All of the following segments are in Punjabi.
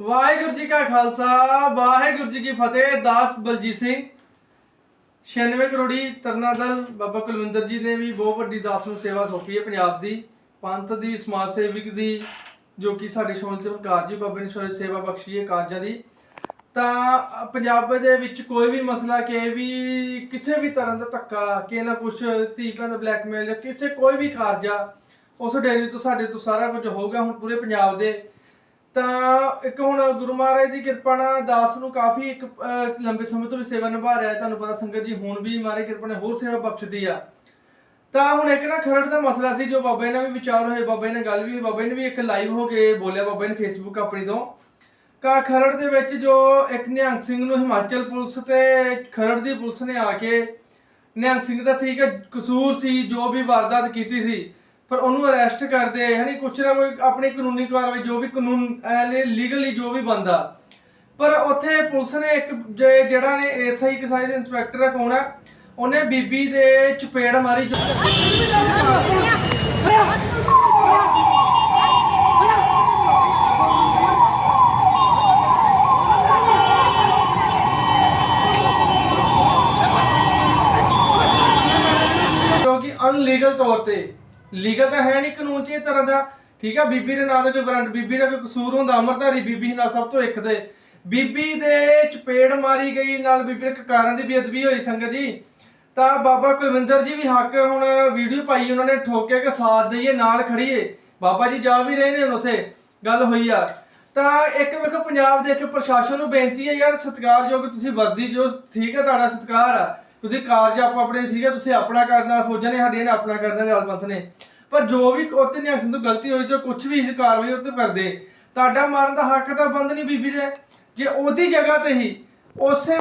ਵਾਹਿਗੁਰੂ ਜੀ ਕਾ ਖਾਲਸਾ, ਵਾਹਿਗੁਰੂ ਜੀ ਕੀ ਫਤਿਹ, ਦਾਸ ਬਲਜੀਤ ਸਿੰਘ। 96 ਕਰੋੜੀ ਤਰਨਾ ਦਲ, ਬਾਬਾ ਕੁਲਵਿੰਦਰ ਜੀ ਨੇ ਵੀ ਬਹੁਤ ਵੱਡੀ ਦਾਸ ਨੂੰ ਸੇਵਾ ਸੌਂਪੀ ਹੈ ਪੰਜਾਬ ਦੀ। ਪੰਥ ਦੀ, ਸਮਾਜ ਸੇਵਿਕ ਦੀ, ਜੋ ਕਿ ਸਾਡੇ ਸ਼ੌਂਤ ਤੇ ਕਾਰਜੀ ਬਾਬੇ ਨੇ ਸੇਵਾ ਬਖਸ਼ੀ ਹੈ ਕਾਰਜਾਂ ਦੀ। ਤਾਂ ਪੰਜਾਬ ਦੇ ਵਿੱਚ ਕੋਈ ਵੀ ਮਸਲਾ ਕਿ ਵੀ, ਕਿਸੇ ਵੀ ਤਰ੍ਹਾਂ ਦਾ ਧੱਕਾ ਕਿ ਨਾ ਕੁਛ ਧੀਕਾਂ ਦਾ ਬਲੈਕਮੇਲ ਜਾਂ ਕਿਸੇ ਕੋਈ ਵੀ ਕਾਰਜਾ ਉਸ ਡੇਰੀ ਤੋਂ, ਸਾਡੇ ਤੋਂ ਸਾਰਾ ਕੁਝ ਹੋਊਗਾ, ਹੁਣ ਪੂਰੇ ਪੰਜਾਬ ਦੇ ਤਾਂ ਇੱਕ ਹੁਣ ਗੁਰੂ ਮਹਾਰਾਜ ਦੀ ਕਿਰਪਾ ਨਾਲ ਦਾਸ ਨੂੰ ਕਾਫੀ ਇੱਕ ਅਹ, ਲੰਬੇ ਸਮੇਂ ਤੋਂ ਵੀ ਸੇਵਾ ਨਿਭਾ ਰਿਹਾ ਹੈ ਤੁਹਾਨੂੰ ਪਤਾ ਸੰਗਤ ਜੀ ਹੁਣ ਵੀ ਮਹਾਰਾਜ ਦੀ ਕਿਰਪਾ ਨੇ ਹੋਰ ਸੇਵਾ ਬਖਸ਼ਦੀ ਆ। ਤਾਂ ਹੁਣ ਇੱਕ ਨਾ ਖਰੜ ਦਾ ਮਸਲਾ ਸੀ ਜੋ ਬਾਬੇ ਨਾਲ ਵੀ ਵਿਚਾਰ ਹੋਏ ਬਾਬੇ ਨੇ ਗੱਲ ਵੀ ਹੋਈ, ਬਾਬੇ ਨੇ ਵੀ ਇੱਕ ਲਾਈਵ ਹੋ ਕੇ ਬੋਲਿਆ ਬਾਬੇ ਨੇ ਫੇਸਬੁੱਕ ਆਪਣੀ ਤੋਂ। ਕਾ ਖਰੜ ਦੇ ਵਿੱਚ ਜੋ ਇੱਕ ਨਿਹੰਗ ਸਿੰਘ ਨੂੰ ਹਿਮਾਚਲ ਪੁਲਿਸ ਤੇ ਖਰੜ ਦੀ ਪੁਲਿਸ ਨੇ ਆ ਕੇ ਨਿਹੰਗ ਸਿੰਘ ਦਾ ਠੀਕ ਹੈ ਕਸੂਰ ਸੀ ਜੋ ਵੀ ਵਾਰਦਾਤ ਕੀਤੀ ਸੀ ਪਰ ਉਹਨੂੰ ਅਰੈਸਟ ਕਰਦੇ, ਯਾਨੀ ਕੁਛ ਨਾ ਕੋਈ ਆਪਣੀ ਕਾਨੂੰਨੀ ਕਾਰਵਾਈ, ਜੋ ਵੀ ਕਾਨੂੰਨ ਲੀਗਲੀ ਜੋ ਵੀ ਬੰਦਾ। ਪਰ ਉੱਥੇ ਪੁਲਿਸ ਨੇ ਇੱਕ ਜੇ- ਜਿਹੜਾ ਨੇ ਐਸਆਈ ਦੇ ਇੰਸਪੈਕਟਰ ਆ, ਕੌਣ ਆ? ਉਹਨੇ ਬੀਬੀ ਦੇ ਚਪੇੜ ਮਾਰੀ, ਜੋ ਕਿਉਂਕਿ ਅਨਲੀਗਲ ਤੌਰ ਤੇ। ਲੀਗਲ ਤਾਂ ਹੈ ਨਹੀਂ ਕਾਨੂੰਨ 'ਚ ਇਹ ਤਰ੍ਹਾਂ ਦਾ। ਠੀਕ ਆ, ਬੀਬੀ ਦੇ ਨਾਂ ਦਾ ਕੋਈ ਬ੍ਰਾਂਡ ਬੀਬੀ ਦਾ ਕੋਈ ਕਸੂਰ ਹੁੰਦਾ ਅਮਰਧਾਰੀ ਬੀਬੀ ਨਾਲ ਸਭ ਤੋਂ ਇੱਕ ਤੇ। ਬੀਬੀ ਦੇ ਚਪੇੜ ਮਾਰੀ ਗਈ, ਨਾਲ ਬੀਬੀ ਦੇ ਕਕਾਰਾਂ ਦੀ ਬੇਅਦਬੀ ਹੋਈ ਸੰਗਤ ਜੀ। ਤਾਂ ਬਾਬਾ ਕੁਲਵਿੰਦਰ ਜੀ ਵੀ ਹੱਕ, ਹੁਣ ਵੀਡੀਓ ਪਾਈ ਉਹਨਾਂ ਨੇ, ਠੋਕਿਆ ਕਿ ਸਾਥ ਦਈਏ, ਨਾਲ ਖੜੀਏ। ਬਾਬਾ ਜੀ ਜਾ ਵੀ ਰਹੇ ਨੇ ਹੁਣ ਉਥੇ, ਗੱਲ ਹੋਈ ਆ। ਤਾਂ ਇੱਕ ਵੇਖੋ, ਪੰਜਾਬ ਦੇ ਇੱਕ ਪ੍ਰਸ਼ਾਸਨ ਨੂੰ ਬੇਨਤੀ ਹੈ, ਯਾਰ ਸਤਿਕਾਰਯੋਗ ਤੁਸੀਂ ਵਰਦੀ ਜੋ, ਠੀਕ ਹੈ ਤੁਹਾਡਾ ਸਤਿਕਾਰ ਆ। ਤੁਸੀਂ ਕਾਰਜ ਆਪੋ ਆਪਣੇ ਠੀਕ ਹੈ, ਤੁਸੀਂ ਆਪਣਾ ਕਰਨਾ ਫੌਜਾਂ ਨੇ, ਸਾਡੀਆਂ ਨੇ ਆਪਣਾ ਕਰਨਾ ਗੱਲ ਪੰਥ ਨੇ। ਪਰ ਜੋ ਵੀ ਉੱਤੇ ਨਹੀਂ ਅਕਸਰ ਤੋਂ ਗਲਤੀ ਹੋਈ, ਜੋ ਕੁਝ ਵੀ ਇਸ ਕਾਰਵਾਈ ਉੱਤੇ ਕਰਦੇ ਤੁਹਾਡਾ ਮਾਰਨ ਦਾ ਹੱਕ ਤਾਂ ਬੰਦ ਨਹੀਂ ਬੀਬੀ ਦੇ। ਜੇ ਉਹਦੀ ਜਗ੍ਹਾ ਤੇ ਹੀ ਉਸੇ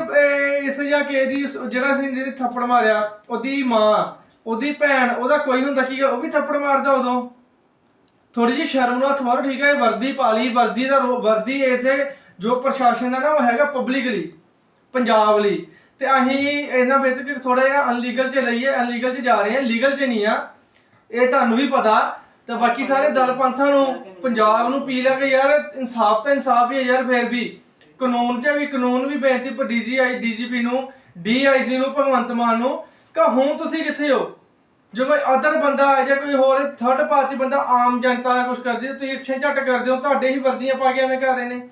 ਇਸ ਜਾਂ ਕੇ ਦੀ ਜਿਹੜਾ ਸੀ ਜਿਹਨੇ ਥੱਪੜ ਮਾਰਿਆ, ਉਹਦੀ ਮਾਂ, ਉਹਦੀ ਭੈਣ, ਉਹਦਾ ਕੋਈ ਹੁੰਦਾ ਕੀ ਗੱਲ, ਉਹ ਵੀ ਥੱਪੜ ਮਾਰਦਾ ਉਦੋਂ। ਥੋੜੀ ਜਿਹੀ ਸ਼ਰਮ ਨਾਲ ਥੋੜਾ ਠੀਕ ਹੈ ਇਹ ਵਰਦੀ ਪਾਲੀ ਵਰਦੀ ਦਾ ਰੋ- ਵਰਦੀ ਐਸੇ ਜੋ ਪ੍ਰਸ਼ਾਸਨ ਦਾ ਨਾ, ਉਹ ਹੈਗਾ ਪਬਲਿਕ ਲਈ ਪੰਜਾਬ ਲਈ। ਤੇ ਅਸੀਂ ਇਹਨਾਂ ਵਿੱਚ ਕਿ ਥੋੜਾ ਜਿਹਾ ਅਨਲੀਗਲ ਚ ਲਈਏ ਅਨਲੀਗਲ ਚ ਜਾ ਰਹੇ ਹਾਂ ਲੀਗਲ ਚ ਨਹੀਂ ਆ। ਇਹ ਤੁਹਾਨੂੰ ਵੀ ਪਤਾ, ਤੇ ਬਾਕੀ ਸਾਰੇ ਦਲ ਪੰਥਾਂ ਨੂੰ, ਪੰਜਾਬ ਨੂੰ ਪੀ ਲਿਆ ਕਿ ਯਾਰ ਇਨਸਾਫ ਤਾਂ ਇਨਸਾਫ ਹੀ ਹੈ ਯਾਰ, ਫੇਰ ਵੀ ਕਾਨੂੰਨ 'ਚ ਵੀ, ਕਾਨੂੰਨ ਵੀ ਬੇਨਤੀ ਪਰ ਡੀਜੀਆਈ ਡੀਜੀਪੀ ਨੂੰ ਡੀਆਈਜੀ ਨੂੰ, ਭਗਵੰਤ ਮਾਨ ਨੂੰ, ਕਿ ਹੁਣ ਤੁਸੀਂ ਕਿੱਥੇ ਹੋ? ਜੇ ਕੋਈ ਅਦਰ ਬੰਦਾ ਹੈ ਜਾਂ ਕੋਈ ਹੋਰ ਥਰਡ ਪਾਰਟੀ ਬੰਦਾ ਆਮ ਜਨਤਾ ਕੁਝ ਕਰਦੀ ਤੁਸੀਂ ਐਕਸ਼ਨ ਝੱਟ ਕਰਦੇ ਹੋ, ਤੁਹਾਡੇ ਹੀ ਵਰਦੀਆਂ ਪਾ ਕੇ ਐਵੇਂ ਕਰ ਰਹੇ ਨੇ।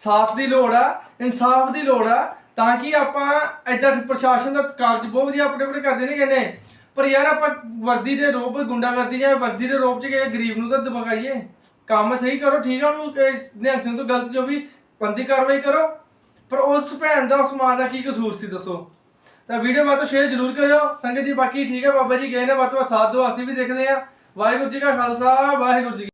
ਸਾਥ ਦੀ ਲੋੜ ਆ, ਇਨਸਾਫ ਦੀ ਲੋੜ ਆ ਤਾਂ ਕਿ ਆਪਾਂ ਐਡਾ ਪ੍ਰਸ਼ਾਸਨ ਦਾ ਕਾਰਜ ਬਹੁਤ ਵਧੀਆ ਆਪਣੇ ਆਪਣੇ ਕਰਦੇ ਨੇ ਕਹਿੰਦੇ। ਪਰ ਯਾਰ ਆਪਾਂ ਵਰਦੀ ਦੇ ਰੂਪ ਗੁੰਡਾਗਰਦੀ ਜਾਂ ਵਰਦੀ ਦੇ ਰੂਪ ਚ ਗਏ ਗਰੀਬ ਨੂੰ ਤਾਂ ਦਬਕਾਈਏ ਕੰਮ ਸਹੀ ਕਰੋ, ਠੀਕ ਆ ਉਹਨੂੰ ਨਿਹੰਗ ਸਿੰਘ ਤੋਂ ਗਲਤ ਜੋ ਵੀ, ਬੰਦੀ ਕਾਰਵਾਈ ਕਰੋ। ਪਰ ਉਸ ਭੈਣ ਦਾ, ਉਸ ਮਾਂ ਦਾ ਕੀ ਕਸੂਰ ਸੀ ਦੱਸੋ? ਤਾਂ ਵੀਡੀਓ ਬਾਅਦ ਤੋਂ ਸ਼ੇਅਰ ਜ਼ਰੂਰ ਕਰਿਓ। ਸੰਗਤ ਜੀ ਬਾਕੀ ਠੀਕ ਹੈ ਬਾਬਾ ਜੀ ਗਏ ਨੇ ਬਾਅਦ ਤੋਂ ਸਾਥ ਦਿਓ, ਅਸੀਂ ਵੀ ਦੇਖਦੇ ਆ ਵਾਹਿਗੁਰੂ ਜੀ ਕਾ ਖਾਲਸਾ, ਵਾਹਿਗੁਰੂ ਜੀ